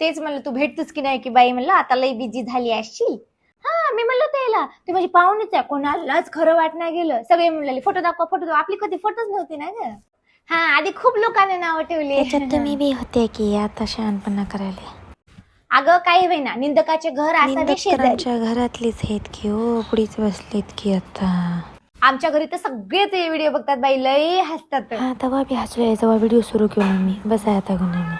तेच म्हणलं तू भेटतोस की नाही? की बाई म्हणलं आता लई बिझी झाली असशील. हा मी म्हणलं त्याला ते माझी पाहुणेच आहे कोणालाच खरं वाट नाही गेलं. सगळे म्हणले फोटो दाखवा फोटो दाखवा. आपली कधी फोटोच नव्हती ना ग. हा आधी खूप लोकांनी नाव ठेवली. त्याच्यात तुम्ही बी होते की आता शहाणपणा करायला. अगं काही होईना निंदकाचे घर असावे निंदक शेजारी. आमच्या घरातलीच आहेत की हो पुढीच बसलेत की आता. आमच्या घरी तर सगळे ते व्हिडिओ बघतात बाई लई हसतात. हा तेव्हा बी हसलोय जेव्हा व्हिडिओ सुरू केला मी. बसा आता गुन्ह्याने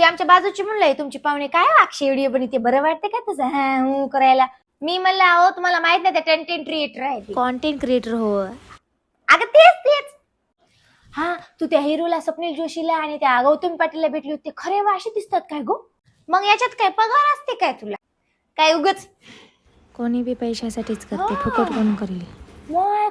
ते आमच्या बाजूची म्हणलंय तुमची पाहुणे काय अक्षय व्हिडिओ बनवते. बरं वाटतं का तसं हा हू करायला. मी म्हणलं अहो तुम्हाला माहीत नाही त्या कंटेंट क्रिएटर आहे ते. कॉन्टेंट क्रिएटर हो. अगं तेच तेच. हा तू त्या हिरोला स्वप्नील जोशीला आणि त्या गौतम पाटीलला भेटली होती. खरे वा असे दिसतात काय गो? मग याच्यात काय पगार असते काय तुला? काय उगच? कोणी बी पैशासाठीच करते. हा. फुकट कोण करेल? मग?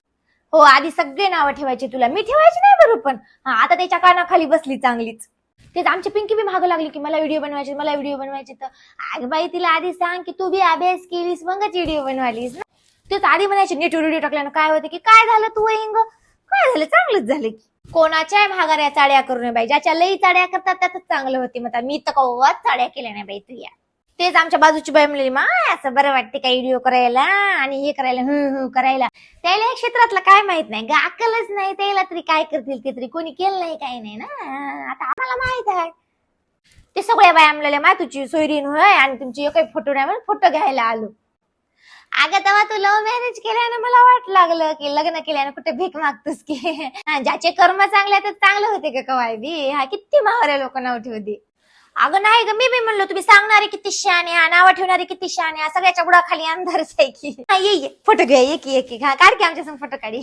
हो आधी सगळे नावं ठेवायचे तुला. मी ठेवायची नाही बरोबर पण. हा आता त्याच्या कानाखाली बसली चांगलीच. तेच आमची पिंकी बी मागं लागली की मला व्हिडिओ बनवायचे मला व्हिडिओ बनवायचे. तर आग बाई तिला आधी सांग की तू बी अभ्यास केलीस मगच व्हिडिओ बनवालीस ना. तेच आधी म्हणायचे नेट व्हिडिओ टाकल्यानं काय होतं की काय झालं तू इंग काय झालं? चांगलंच झालं की. कोणाच्या भागाऱ्या चाड्या करू नये बाई. ज्याच्या लई चाड्या करतात त्यातच चांगलं होते मग मी तर कव्वाच चाड्या केल्या नाही बाई तू या. तेच आमच्या बाजूची बाई म्हणली मा असं बरं वाटते का व्हिडिओ करायला आणि हे करायला हु हु करायला? त्याला या क्षेत्रातलं काय माहीत नाही. ग अक्कलच नाही त्याला तरी काय करतील ते तरी. कोणी केलं नाही काही नाही ना. आता आम्हाला माहीत आहे. ते सगळ्या बाया म्हणलेल्या मा तुझी सोयरीन होय आणि तुमची एक फोटो नाही म्हणून फोटो घ्यायला आलो. अगं तेव्हा तू लव्ह मॅरेज केल्यानं मला वाट लागलं की लग्न केल्यानं कुठे भीक मागतोस की? ज्याचे कर्म चांगले तर चांगलं होते का कवाय बी हा किती महाऱ्या लोक नाव ठेवते अगं नाही ग मी बी म्हणलो तुम्ही सांगणारे किती शहाणे हा नावं ठेवणारे किती शहाणे हा सगळ्याच्या बुडाखाली अंधारच आहे की. हा, ये ये फोटो घ्या एक एक हा काढ की आमच्या संग फोटो काढी.